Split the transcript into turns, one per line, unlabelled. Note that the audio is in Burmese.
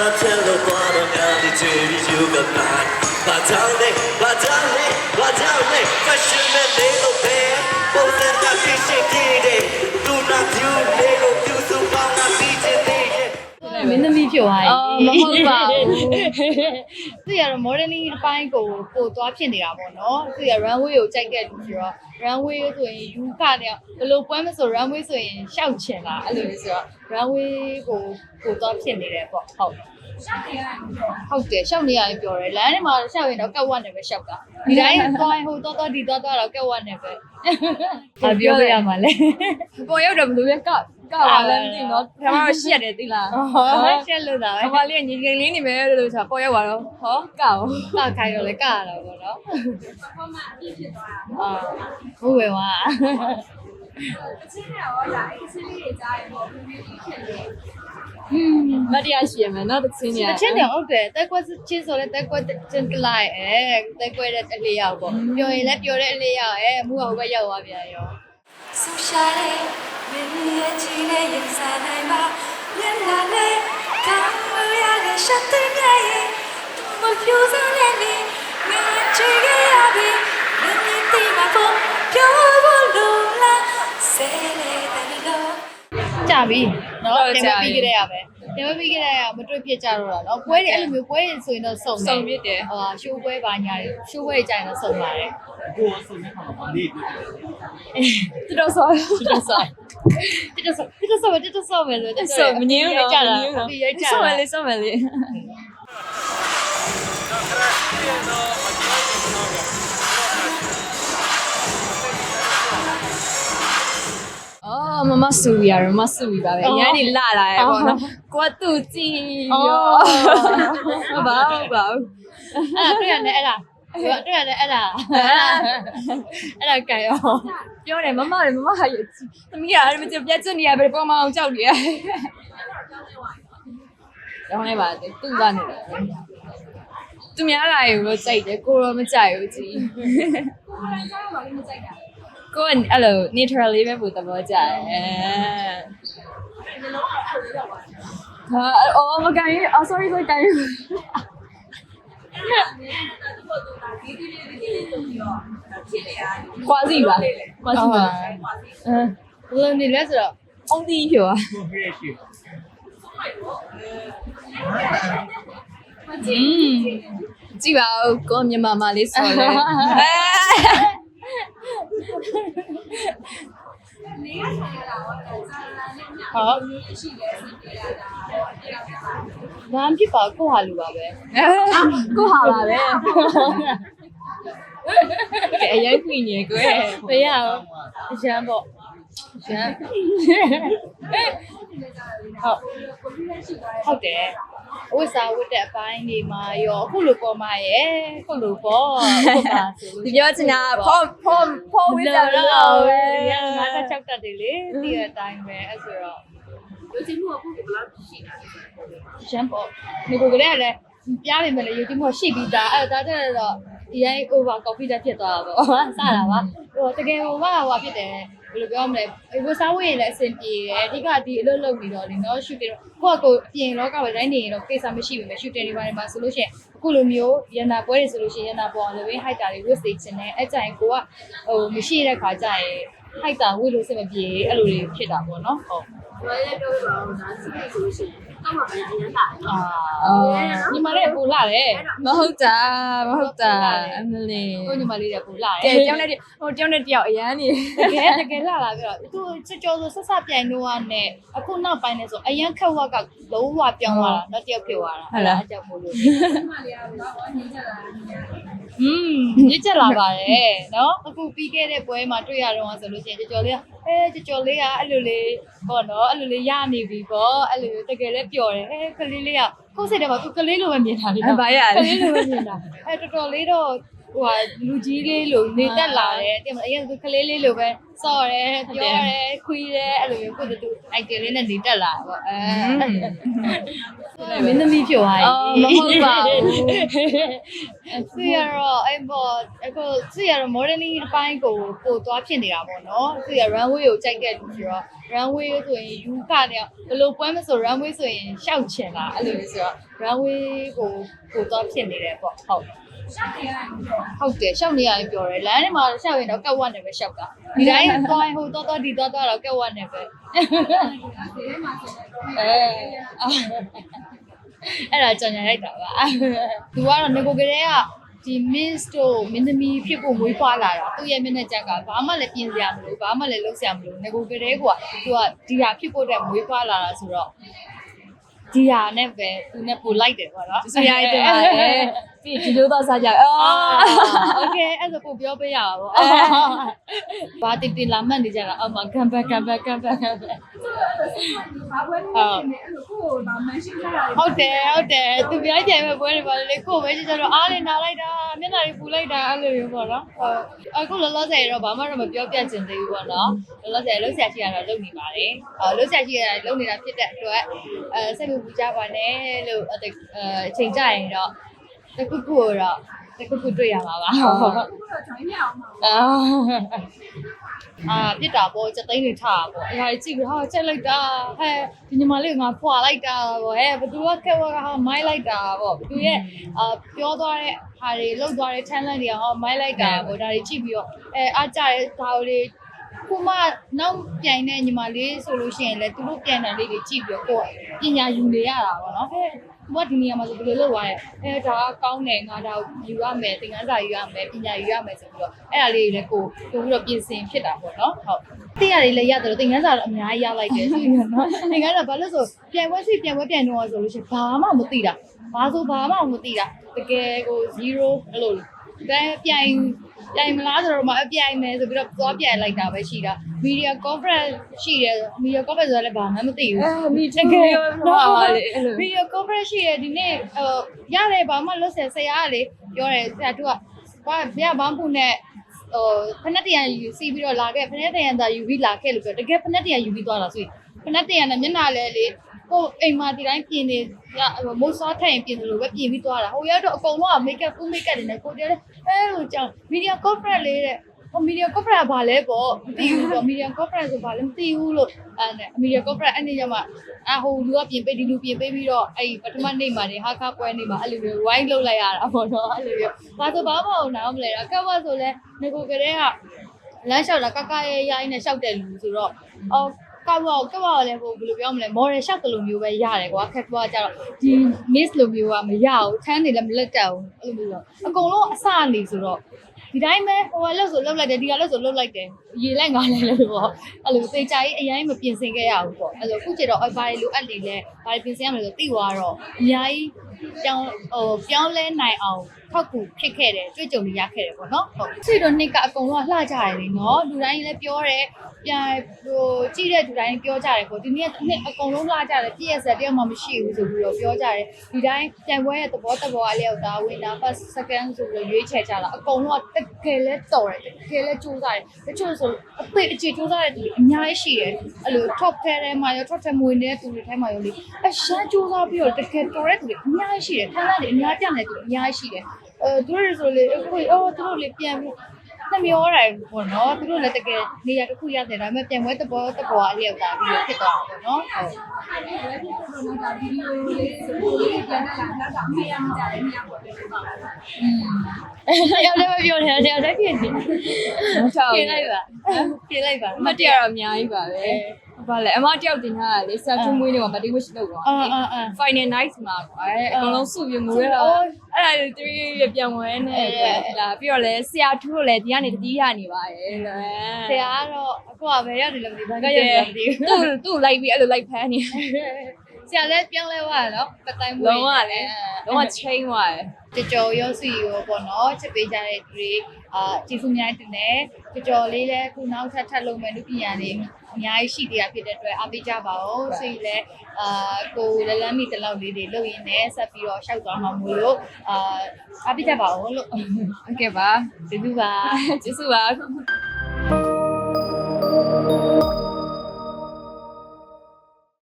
ကချက်လို့သွားတော့ငါဒီချီယူကပါဘာကြောင့်လဲဘာကြောင့်လဲဘာကြောင့်လဲ fashion နဲ့လေးလို့ပဲပုံစံကဖြစ်ရှိခဲ့တယ်သူနာပြူလေးလို့ပြူစုပေါင်းတာပြီးချင်သေးရဲ့
မင်းသမီးဖြစ်သွား
အော်မဟုတ်ပါဘူး
သူရတော့ modeling အပိုင်းကိုပို့သွားဖြစ်နေတာပေါ့နော်သူရ runway ကိုကြိုက်တဲ့လူဆိုတော့ runway ဆိုရင်ယူခနဲ့ဘယ်လိုပွဲမဆို runway ဆိုရင်ရှောက်ချင်တာအဲ့လိုမျိုးဆိုတော့ runway ကိုပို့သွားဖြစ်နေတယ်ပေါ့ဟုတ်ဟုတ်တယ်ရှောက်နေရတယ်ပြောတယ်လမ်းထဲမှာရှောက်ရင်တော့ကက်ဝတ်နဲ့ပဲရှောက်တာဒီတိုင်းသွားရင်ဟိုသွားသွားဒီသွားသွားတော့ကက်ဝတ်နဲ့ပဲအပြောပြရမှာလဲ
ပေါ်ရောက်တော့ဘယ်လိုလဲကက ပါလဲမသိဘူးနော်ဒါမှတော့ရှက်တယ်သိလား
ဟောရှက်လို့တာ
အမ
ပဲ
လေးငင်ငင်လေးနေမယ်လို့ဆိုတာပေါ်ရောက်သွားတော့ဟောကော
ကခိုင်းတော့လေကရတာပေါ့နော်အာဟုတ်ပဲဝါ
မတရားရှိရမယ်နော်တချင်းနေရ
တချင်းတယ်ဟုတ်တယ်တက်ကွက်ချင်းဆိုလဲတက်ကွက်ချင်းကလိုက်အဲတက်ကွက်တဲ့အလေးရောက်ပေါ့ပြောရင်လည်းပြောတဲ့အလေးရောက်အဲမူကဟိုဘက်ရောက်သွားပြန်ရော
ဆူရှာတဲ့မင်းရဲ့ချီနဲ့ရင်ဆိုင်နိုင်ပါမျက်နှာနဲ့ခံမရတဲ့ရှတ်တဲ့ရဲ့သူမဖြူစမ်းတဲ့နေငါချီခဲ့ရပြီမင်းရဲ့တီမဖို့ပြောဖို့
လုံလားဆဲနေတဲ့လို
ကြပြီနော်တင်ပြီးကြရပဲ တင်မပြီးကြရမတွေ့ဖြစ်ကြတော့တာနော်ပွဲတွေအဲ့လိုမျိုးပွဲတွေဆိုရင်တော့စုံ
စုံပြစ်တယ်
ဟာရှိုးပွဲပါညာတွေရှိုးပွဲကြရင်တော့စုံပါတယ်
တော်တော်ဆော
တိကျဆောတိကျဆောတိကျဆောတိကျဆောပဲဆိုတော့
ဆောမငင်းဘူးနော်
ကြတာ
မငင်းဘူးနော်
ဒီရိုက်ကြတာ
ဆောမယ်လေဆောမယ်လေ မမဆူရရမဆူပါပဲအရင်နေလာလာရပေါ့နော်ကိုကသူ့ကြည့်ရောမပါဘူးပါဘူး
အဲ့ဒါတွေ့ရတယ်အဲ့ဒါတွေ့ရတယ်အဲ့ဒါအဲ့ဒါကြိုင်ရော
ပြောတယ်မမလည်းမမဟာရကြည့်သမီးကအဲ့မကြပြတ်ချင်နေရပဲပေါ်မအောင်ကြောက်နေရတော့လည်းပါတူကနေတယ်သူများလာရင်တော့ကြိုက်တယ်ကိုတော့မကြိုက်ဘူးကြည့်ကို ကိုယ်အဲ့လို neutral လေးပဲပူသဘောကျတယ်ဟာအော်မကန်ရင်အော် sorry ကိုတိုင်းကွာစီပါကွာစီပါအဲ
ဘယ်လိုနေလဲဆိုတော့
အုံးတီးပြောอืมကြည့်ပါဦးကိုမြန်မာမလေးဆိုလဲ
ဟောဘာမှဖြစ်ပါကိုဟာလူပါပဲ
ကိုဟာလာပဲကဲအရင်ခွင့်နေကိုရဲ့
မရအောင်အရန်ပေါ့အရန်ဟုတ်ဟုတ်တယ် ဝိစာဝတ်တဲ့အပိုင်းတွေမှာရောအခုလိုပေါ်မှာရဲ့အခုလိုပေါ့ဟုတ်ပါဆိုလို့
ဒီပြောချင်တာဖောဖောဖောဝိဇာတော့ပဲ
ငါကချက်တက်တယ်လေဒီအတိုင်းပဲအဲ့ဆိုတော့လူချင်းမှုအခုဘယ်လောက်ရှိတာလဲရှမ်းပေါ့ဒီကိုကလေးကလည်းပြားပေမဲ့လည်းယူချင်းမှုရှိပြီးသားအဲ့ဒါတက်တော့ ဒီတိုင်း over confident ဖြစ်သွားတာပေါ့စတာပါဟိုတကယ်ဟိုကဟိုဖြစ်တယ်ဘယ်လိုပြောမလဲဝစားဝတ်ရင်လည်းအဆင်ပြေတယ်အဓိကဒီအလုပ်လုပ်နေတော့လေနော် shooting တော့ကိုယ့်အကိုအပြင်လောကပဲတိုင်းနေရင်တော့ကိစ္စမရှိဘူးမယ် shooting တွေပါတယ်မှာဆိုလို့ရှိရင်အခုလိုမျိုးရန်နာပွဲတွေဆိုလို့ရှိရင်ရန်နာပေါ်လည်း height တာတွေ width တွေချင်တယ်အဲ့ကြရင်ကိုကဟိုမရှိတဲ့ခါကျရင် height တာ width လို့စမပြေအဲ့လိုတွေဖြစ်တာပေါ့နော်ဟုတ်အာညီမလေးပူလာတယ်
မဟုတ်တာမဟုတ်တာအမလေး
ကိုညီမလေးတွေပူလာ
ကဲ
တယ်
ကြောင်းတဲ့ဟိုကြောင်းတဲ့တယောက်အရန်နေ
တကယ်တကယ်လာလာပြီးတော့သူချောချောဆိုဆက်ဆက်ပြိုင်တော့နဲ့အခုနောက်ပိုင်းလဲဆိုအရန်ခက်ဝက်ကလုံးဝပြောင်းသွားတာတော့တယောက်ဖြစ်သွားတာအကြောက်မို့လို့ อืมညစ်ချက်လာပါတယ်เนาะအခုပြီးခဲ့တဲ့ပွဲမှာတွေ့ရတော့ဆိုလို့ရှိရင်ကြော်ကြော်လေးကအဲကြော်ကြော်လေးကအဲ့လိုလေးပေါ့နော်အဲ့လိုလေးရနေပြီပေါ့အဲ့လိုတကယ်လည်းပျော်တယ်အဲကလေးလေးကကိုယ်စိတ်ထဲမှာသူကလေးလိုပဲမြင်တာလေ
အဘာရ
က
လဲ
လေးလိုပဲမြင်တာအဲတော်တော်လေးတော့ ဟိုဟာလူကြီးလေးလိုနေတက်လာတယ်တင်မလားအရင်ကကလေးလေးလိုပဲစော့တယ်ပြောတယ်ခွေးတယ်အဲ့လိုမျိုးကိုယ်တူအိုက်တယ်လေးနဲ့နေတက်လာတာပေါ့အဲမင်းသမီးဖြစ်သွားပြီ
အော်မဟုတ်ပါဘူး
သူရတော့အဲ့ပေါ်အခုသူရတော့ modeling အပိုင်းကိုပို့သွားဖြစ်နေတာပေါ့နော်သူရ runway ကိုကြိုက်တဲ့လူဆိုတော့ runway ဆိုရင်ယူကနေဘယ်လိုပွဲမဆို runway ဆိုရင်ရှောက်ချင်တာအဲ့လိုမျိုးဆိုတော့ runway ကိုပို့သွားဖြစ်နေတယ်ပေါ့ဟုတ် ဟုတ်တယ်ရှောက်နေရတယ်ပြောတယ်လမ်းထဲမှာရှောက်ရင်တော့ကက်ဝတ်နဲ့ပဲရှောက်တာဒီတိုင်းသွားရင်ဟိုသွားသွားဒီသွားသွားတော့ကက်ဝတ်နဲ့ပဲအဲအဲ့ဒါကြောင်ညာလိုက်တာပါသူကတော့ငကိုကလေးကဒီ miss တို့မင်းသမီးဖြစ်ဖို့မွေးဖွားလာတာသူ့ရဲ့မျက်နှာချက်ကဘာမှလည်းပြင်စရာမလိုဘာမှလည်းလုပ်စရာမလိုငကိုကလေးကသူကဒီဟာဖြစ်ဖို့အတွက်မွေးဖွားလာတာဆိုတော့ ဒီဟာနဲ့ပဲသူနဲ့ပို့လိုက်တယ်ပေါ့နော်
ဆရာကြီးတင်ပါတယ်ပြီးဒီလိုတော့စားကြအော်
โอเคအဲ့ဒါကိုပြောပေးရပါဘောဘာတင်တင်လာမှတ်နေကြတာအော်မကန်ဘက်ကန်ဘက်ကန်ဘက်ကန်ဘက် ဟုတ်တယ်ဟုတ်တယ်သူပြောကြမဲ့ပွဲတွေပါလေကိုပဲကျတော့အားနဲ့နားလိုက်တာမျက်နှာတွေပူလိုက်တာအဲ့လိုမျိုးပေါ့နော်ဟုတ်အခုလောလောဆယ်တော့ဘာမှတော့မပြောပြချင်သေးဘူးပေါ့နော်လောလောဆယ်လှုပ်ရှားရှိရတော့လုပ်နေပါတယ်အော်လှုပ်ရှားရှိရတာလုပ်နေတာဖြစ်တဲ့အတွက်အဲစိတ်မပူကြပါနဲ့လို့အဲအချိန်ကြရင်တော့တခုခုတော့ တခုခုတွေ့ရမှာပါဟုတ်အာအာပြစ်တာပေါ့စက်သိန်းတွေထားတာပေါ့အရာကြီးကြည့်ပြီးဟာချက်လိုက်တာဟဲ့ဒီညီမလေးကငါဖွာလိုက်တာပေါ့ဟဲ့ဘသူကခက်ဝါကဟာမိုင်းလိုက်တာပေါ့ဘသူရဲ့အာပြောသွားတဲ့ဟာတွေလှုပ်သွားတဲ့ talent တွေကဟောမိုင်းလိုက်တာပေါ့ဒါတွေကြည့်ပြီးတော့အဲအားကြတဲ့ဒါတွေခုမှနောက်ပြိုင်တဲ့ညီမလေးဆိုလို့ရှိရင်လည်းသူတို့ပြန်တာလေးတွေကြည့်ပြီးတော့ကိုယ်ပညာယူနေရတာပေါ့နော် ဟဲ့သူကဒီနေရာမှာဆိုဘယ်လိုလုပ်သွားလဲအဲဒါကကောင်းတယ်ငါဒါယူရမယ်သင်ခန်းစာယူရမယ်ပညာယူရမယ်ဆိုပြီးတော့အဲ့ဒါလေးတွေလည်းကိုပို့ပြီးတော့ပြင်ဆင်ဖြစ်တာပေါ့နော်ဟုတ်သိရတယ်လည်းရတယ်သင်ခန်းစာတော့အများကြီးရလိုက်တယ်ဆိုပြီးတော့နော်သင်ခန်းစာဘာလို့ဆိုပြန်ဝဲစီပြန်ဝဲပြန်တော့ဆိုလို့ရှိရင်ဘာမှမသိတာဘာဆိုဘာမှမသိတာတကယ်ကို0အဲ့လို ကဲပြိုင်ပြိုင်မလားဆိုတော့မအပြိုင်မယ်ဆိုပြီးတော့သွားပြိုင်လိုက်တာပဲရှိတာ media conference ရှိတယ် media conference ဆိုလည်းဘာမှမသိဘူး
အဲမိတကယ်ရောပါလေအဲ့လို
ဗီဒီယို conference ရှိရဒီနေ့ဟိုရတယ်ဘာမှလွတ်ဆယ်ဆရာကလေပြောတယ်ဆရာတို့ကဘာပြဘာမှမနဲ့ဟိုဖနက်တရံယူစီပြီးတော့လာခဲ့ဖနက်တရံသာယူပြီးလာခဲ့လို့ပြောတကယ်ဖနက်တရံယူပြီးသွားတာဆိုရင်ဖနက်တရံနဲ့မျက်နှာလဲလေ ကိုအိမ်မှာဒီတိုင်းပြင်နေမိုးစားထိုင်ပြင်တယ်လို့ပဲပြင်ပြီးသွားတာဟိုရတော့အကုန်လုံးက make up full make up တွေနဲ့ကိုတည်းလဲအဲလိုကြောင် video conference လေးတဲ့ဟို media conference ကဘာလဲပေါ့မသိဘူးပေါ့ media conference ဆိုဘာလဲမသိဘူးလို့အဲနဲ့ media conference အဲ့ဒီကျမှအဟိုလူကပြင်ပေးဒီလူပြင်ပေးပြီးတော့အဲ့ပထမနေ့မှာနေဟာခါပွဲနေ့မှာအဲ့လိုမျိုး wine လုပ်လိုက်ရတာပေါ့နော်အဲ့လိုမျိုးဘာဆိုဘာမှမဟုတ်နားမလဲအကဝတ်ဆိုလဲငကိုကလေးကလမ်းလျှောက်တာကကရဲရိုင်းနဲ့လျှောက်တဲ့လူဆိုတော့အော် ကောက်တော့ကောက်တော့လည်းဟိုဘယ်လိုပြောမလဲ model ရှောက်တယ်လို့မျိုးပဲရတယ်ကွာခက်ကွာကြတော့ဒီ miss လိုမျိုးကမရဘူးထမ်းနေလည်းမလက်တက်ဘူးအဲ့လိုမျိုးတော့အကုန်လုံးအစနေဆိုတော့ဒီတိုင်းပဲဟိုကလှုပ်ဆိုလှုပ်လိုက်တယ်ဒီကလှုပ်ဆိုလှုပ်လိုက်တယ်ရေလိုက်ငါလိုက်လို့ပေါ့အဲ့လိုသေချာကြီးအရင်မပြင်ဆင်ခဲ့ရဘူးပေါ့အဲ့လိုခုကျတော့အဘာတွေလိုအပ်နေလဲဘာတွေပြင်ဆင်ရမလဲဆိုသိသွားတော့အများကြီးပြောင်းဟိုပြောင်းလဲနိုင်အောင် ထောက်ကူဖြစ်ခဲ့တယ်တွေ့ကြုံနေရခဲ့တယ်ပေါ့နော်ဟုတ်ဆွေတို့နှစ်ကအကုန်လုံးလှကြတယ်လေနော်လူတိုင်းလည်းပြောတယ်ပြန်ဟိုကြည့်တဲ့လူတိုင်းပြောကြတယ်ပေါ့ဒီနေ့နှစ်အကုန်လုံးလှကြတယ်ပြည့်ရစက်တယောက်မှမရှိဘူးဆိုပြီးတော့ပြောကြတယ်ဒီတိုင်းပြန်ပွဲရဲ့သဘောတဘောအလျောက်ဒါဝင်တာ first second ဆိုပြီးတော့ရွေးချယ်ကြတာအကုန်လုံးကတကယ်လဲတော်တယ်တကယ်လဲစူးစားတယ်တချို့ဆိုအသိအကျေစူးစားတဲ့သူအများကြီးရှိတယ်အဲ့လို top ထဲထဲမှာရော top ထဲမဝင်တဲ့သူတွေထဲမှာရောလေအရှမ်းစူးစားပြီးတော့တကယ်တော်တဲ့သူတွေအများကြီးရှိတယ်ခန်းသားတွေအများပြတဲ့သူအများကြီးရှိတယ်အဲသူတို့ဆိုလေအခုအော်သူတို့လေပြန်ပြီးနှမျောတယ်ပေါ့နော်သူတို့လည်းတကယ်နေရာတစ်ခုရတယ်ဒါပေမဲ့ပြန်ပွဲတဘောတဘောအလျောက်တာပြီးတော့ဖြစ်သွားတာပေါ့နော်ဟုတ်ရောက်လည်းမပြောနဲ့တရားတက်ဖြစ်နေ
မထောက်
ပြင်လိုက်ပါပြင်လိုက်ပါ
အမတ်တရတော့အများကြီးပါပဲဘာလဲအမတယောက်တင်ထားတာလေဆက်ထူးမွေးနေမှာမတိဝစ်လုပ်တော့
အာအာအာ
final night မှာကွာအကုန်လုံးစုပြီးငိုရတော့ အဲ့ဒါ3ရပြန်ဝဲနေလာပြီးတော့လဲဆရာထူးလို့လဲဒီကနေတတိယနေပါတယ်လို့
ဆရာကတော့အခုကဘယ်ရောက်နေလဲမသိဘူးဘာကရောက်နေလဲမသိဘူး
သူ့သူ့လိုက်ပြီးအဲ့လိုလိုက်ဖမ်းနေ
ဆရာလည်းပြောင်းလဲသွားတယ်နော်ပတ်တိုင်းမွေး
လုံးဝလေလုံးဝ change သွားတယ်
ကြော်ကြော်ရောစီရောပေါ့နော်ချစ်ပေးကြတဲ့သူတွေအာကျေးဇူးအများကြီးတင်တယ်ကြော်ကြော်လေးလည်းခုနောက်ထပ်ထပ်လုပ်မယ်လူပညာတွေအများကြီးရှိသေးတာဖြစ်တဲ့အတွက်အားပေးကြပါဦးဆွေလည်းအာကိုလလန်းမီတလောက်လေးတွေလုပ်ရင်းနဲ့ဆက်ပြီးတော့ရှောက်သွားမှာမို့လို့အာအားပေးကြပါဦးလို့
ဟုတ်ကဲ့ပါ
ကျေးဇူးပါ
ကျေးဇူးပါ